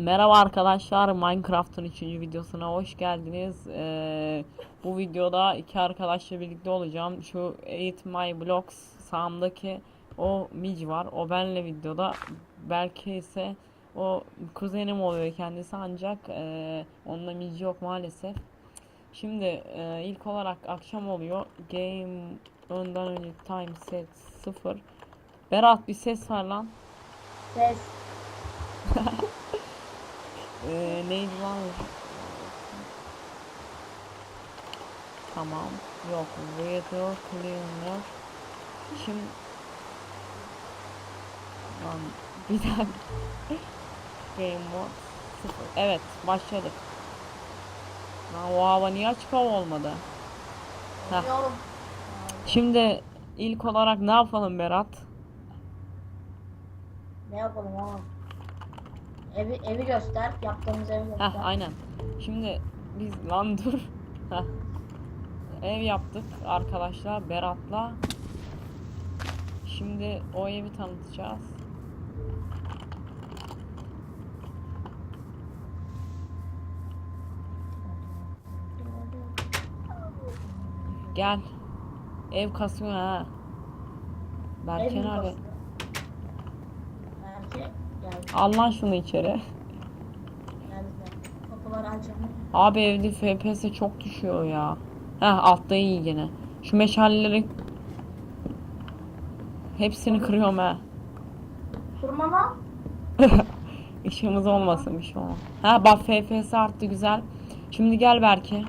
Merhaba arkadaşlar, Minecraft'ın 3. videosuna hoş geldiniz. Ee, bu videoda iki arkadaşla birlikte olacağım. Şu Eat My Blocks sağımdaki o Mic var. O benle videoda. Belki ise o kuzenim oluyor kendisi ancak e, onunla Mic yok maalesef. Şimdi e, ilk olarak akşam oluyor. Game önden önce time set 0. Berat bir ses var lan. Ses. Ee, neydi lan? Tamam. Yok. Weather cleaner. Şimdi lan bir dakika. Game mode 0. Evet, başladık. Lan o hava niye açık hava olmadı? Heh. Şimdi ilk olarak ne yapalım Berat? Ne yapalım oğlum? Evi, evi göster. Yaptığımız evi göster. Heh, aynen. Şimdi biz lan dur. Heh. Ev yaptık arkadaşlar Berat'la. Şimdi o evi tanıtacağız. Gel. Ev kasıyor ha. Berke nerede? Al lan şunu içeri. Abi evde FPS çok düşüyor ya. Heh altta iyi gene. Şu meşaleleri hepsini kırıyorum ha. Kırma lan. İşimiz olmasın bir şey olmaz. Ha bak FPS arttı güzel. Şimdi gel belki.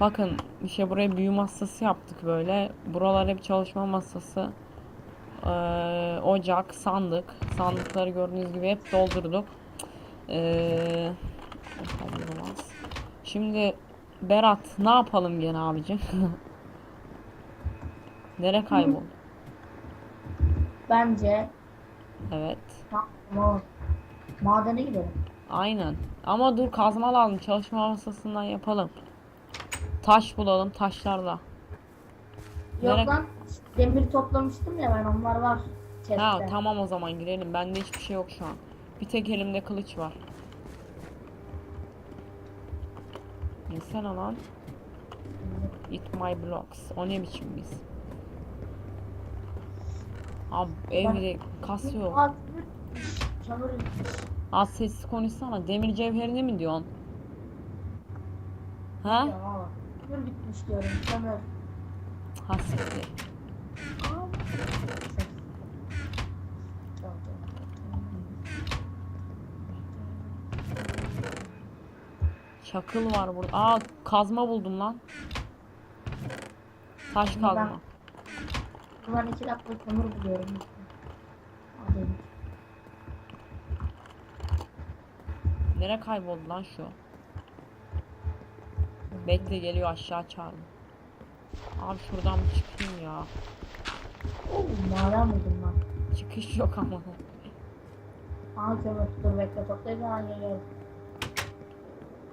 Bakın işte buraya büyü masası yaptık böyle. Buralar hep çalışma masası. Ee, ocak, sandık. Sandıkları gördüğünüz gibi hep doldurduk. Olmaz. Şimdi Berat ne yapalım gene abicim? Nere kaybol? Bence Evet. tamam. Madene gidelim. Aynen. Ama dur kazma lazım. Çalışma masasından yapalım. Taş bulalım taşlarla. Yok lan. Demir toplamıştım ya ben onlar var. Chest'te. Ha tamam o zaman girelim. Bende hiçbir şey yok şu an. Bir tek elimde kılıç var. İnsene lan. Eat my blocks. O ne biçim biz? Abi evde kasıyor. Aa, Çamur gitmiş. Az sessiz konuşsana. Demir cevherini mi diyorsun? Ha? Çamur bitmiş diyorum. Çamur. Ha siktir. Aa. Ses. Tamam, tamam. Çakıl var burada. Aa kazma buldum lan. Taş Ben- kazma. Ben iki dakika kömür buluyorum. Hadi. Nere kayboldu lan şu? Bekle geliyor aşağı çağırın. Abi şuradan bir çıkayım ya. Oo, maden buldum ben. Çıkış yok ama. Aa kömür. Dur bekle toplayayım hemen geliyorum.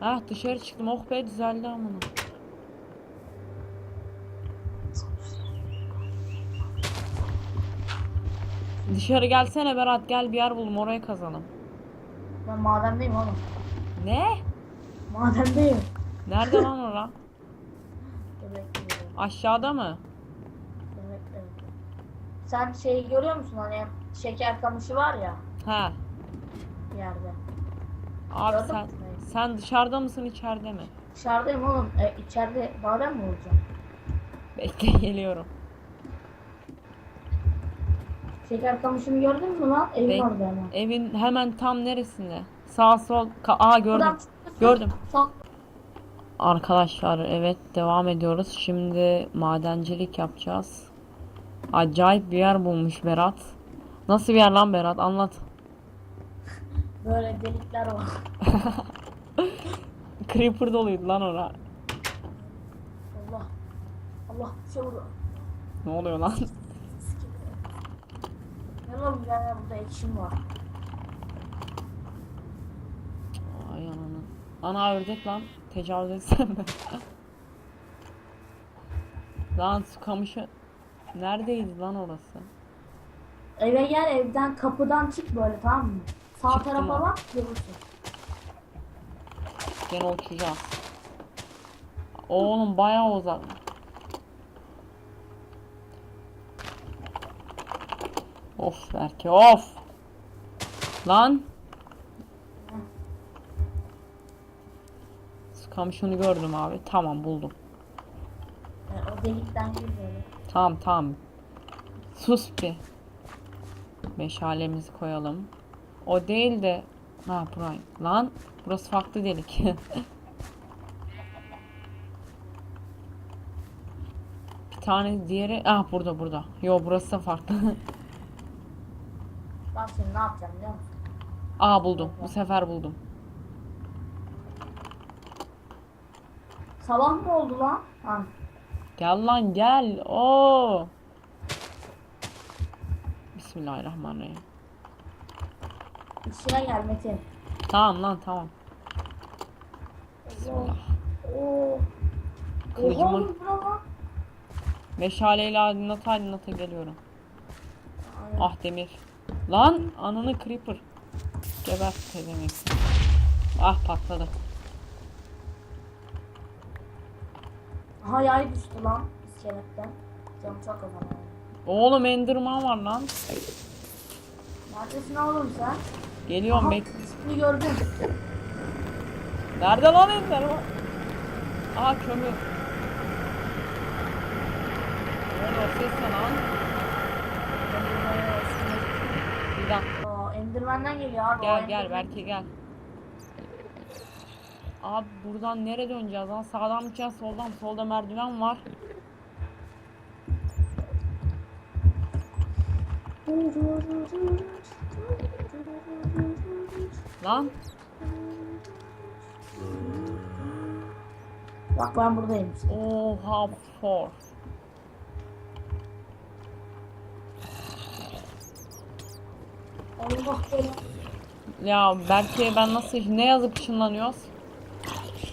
Ah dışarı çıktım. Oh be düzeldi amına. Dışarı gelsene Berat gel bir yer bulalım oraya kazalım. Ben madendeyim oğlum. Ne? Madendeyim. Nerede lan ora? Aşağıda mı? Sen şeyi görüyor musun hani şeker kamışı var ya bir yerde. Abi Gördün sen mü? sen dışarıda mısın içeride mi? Dışarıdayım oğlum. E, içeride badem mi olacağım? Bekle geliyorum. Şeker kamışını gördün mü lan? Evin Bek- orada hemen. Evin hemen tam neresinde? Sağ sol. Ka- Aa gördüm. Buradan Gördüm. Sağ. Arkadaşlar evet devam ediyoruz. Şimdi madencilik yapacağız. Acayip bir yer bulmuş Berat. Nasıl bir yer lan Berat? Anlat. Böyle delikler var. Creeper doluydu lan ora. Allah. Allah bir şey vurdu. Ne oluyor lan? Ne oğlum ya, burada ekşim var. Ay ananı. Ana ördek lan. Tecavüz etsem ben. lan su kamışı. Neredeydi lan orası? Eve gel evden kapıdan çık böyle tamam mı? Sağ Çıktım tarafa ben. bak görürsün. Gene uçacağız. Oğlum bayağı uzak. Of Berke of. Lan. Kamışını gördüm abi. Tamam buldum. O delikten gir böyle. Tamam tamam. Sus bir. Meşalemizi koyalım. O değil de ha burayı. Lan burası farklı delik. bir tane diğeri ah burada burada. Yo burası da farklı. Bak şimdi ne yapacağım biliyor musun? Aa buldum. Bu sefer buldum. Sabah mı oldu lan? Ha. Gel lan gel. Oo. Bismillahirrahmanirrahim. İşine gel Metin. Tamam lan tamam. Bismillah. Oo. Kılıcımı- Oha ne lan? Meşaleyle aydınlata aydınlata geliyorum. Ah demir. Lan ananı creeper. Geber demek. Ah patladı. Aha yay düştü lan iskeletten. Canım çok azalıyor. Oğlum enderman var lan. Neredesin oğlum sen? Geliyorum Aha, bek. ismini gördüm. Nerede lan enderman? Aha kömür. Oğlum ses ne lan? Bir dakika. Aa, Enderman'den geliyor abi. Gel gel belki gel. Abi buradan nereye döneceğiz lan? Sağdan mı gideceğiz soldan mı? Solda merdiven var. Lan Bak ben buradayım. oha for. Allah. Ya belki ben nasıl ne yazıp ışınlanıyoruz?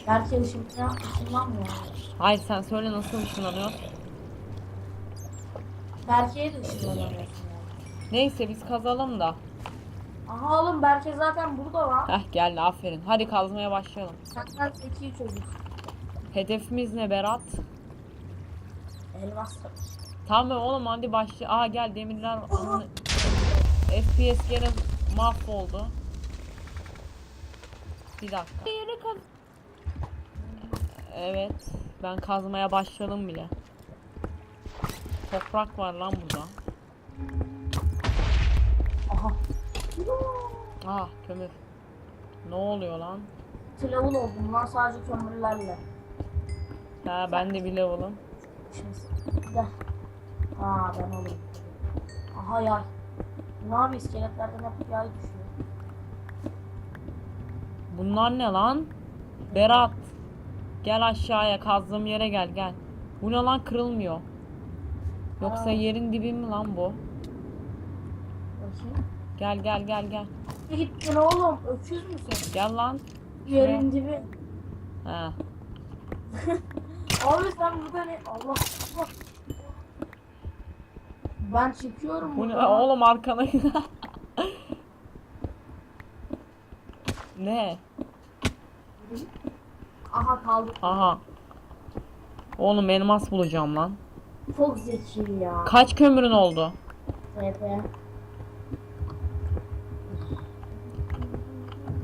Gerçi ışın ya, ışınlanmıyor. Hayır sen söyle nasıl ışınlanıyoruz? Berke'ye de ışınlanamıyorsun. Neyse biz kazalım da. Aha oğlum Berke zaten burada lan. Heh geldi aferin. Hadi kazmaya başlayalım. Senden zeki çocuk. Hedefimiz ne Berat? Elmas tabii. Tamam oğlum hadi başla. Aa gel demirler. FPS gene mahvoldu. Bir dakika. Yere kaz. Evet. Ben kazmaya başladım bile. Toprak var lan burada. Aha. Ah kömür. Ne oluyor lan? Level oldum lan sadece kömürlerle. Ha ben de bir level'ım. Şimdi de. Aa ben olayım. Aha yay. Ne abi iskeletlerden hep yay düşüyor. Bunlar ne lan? Berat. Gel aşağıya kazdığım yere gel gel. Bu ne lan kırılmıyor. Yoksa Aa. yerin dibi mi lan bu? Bakayım. Gel gel gel gel. Ne gittin oğlum? Öküz müsün? Gel lan. Yerin dibi. Ha. Abi sen burada ne? Allah Allah. Ben çıkıyorum Bu ne? buradan. Oğlum arkana. ne? Aha kaldı. Aha. Oğlum elmas bulacağım lan. Çok zeki ya. Kaç kömürün oldu? TP.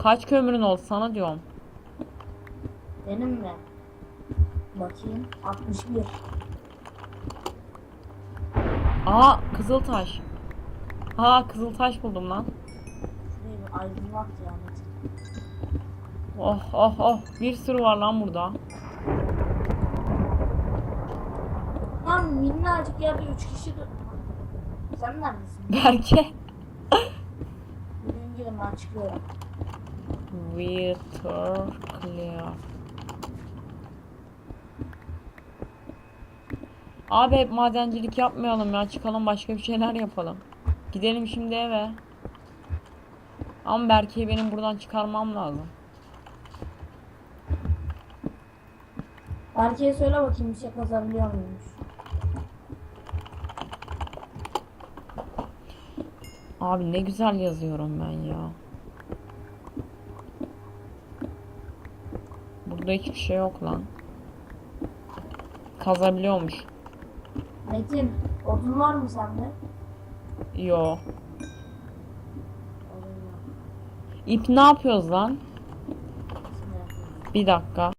Kaç kömürün oldu sana diyorum. Benim mi? Bakayım. 61. Aa kızıltaş. Aa kızıltaş buldum lan. Şurayı bir aydınlat ya. Oh oh oh. Bir sürü var lan burada. Lan minnacık yerde 3 kişi dur. Sen neredesin? Berke. Gelin ben çıkıyorum. Water clear. Abi hep madencilik yapmayalım ya. Çıkalım başka bir şeyler yapalım. Gidelim şimdi eve. Ama Berke'yi benim buradan çıkarmam lazım. Erkeğe söyle bakayım bir şey kazabiliyor muymuş? Abi ne güzel yazıyorum ben ya. Burada hiçbir şey yok lan. Kazabiliyormuş. Metin odun var mı sende? Yo. İp ne yapıyoruz lan? Bir dakika.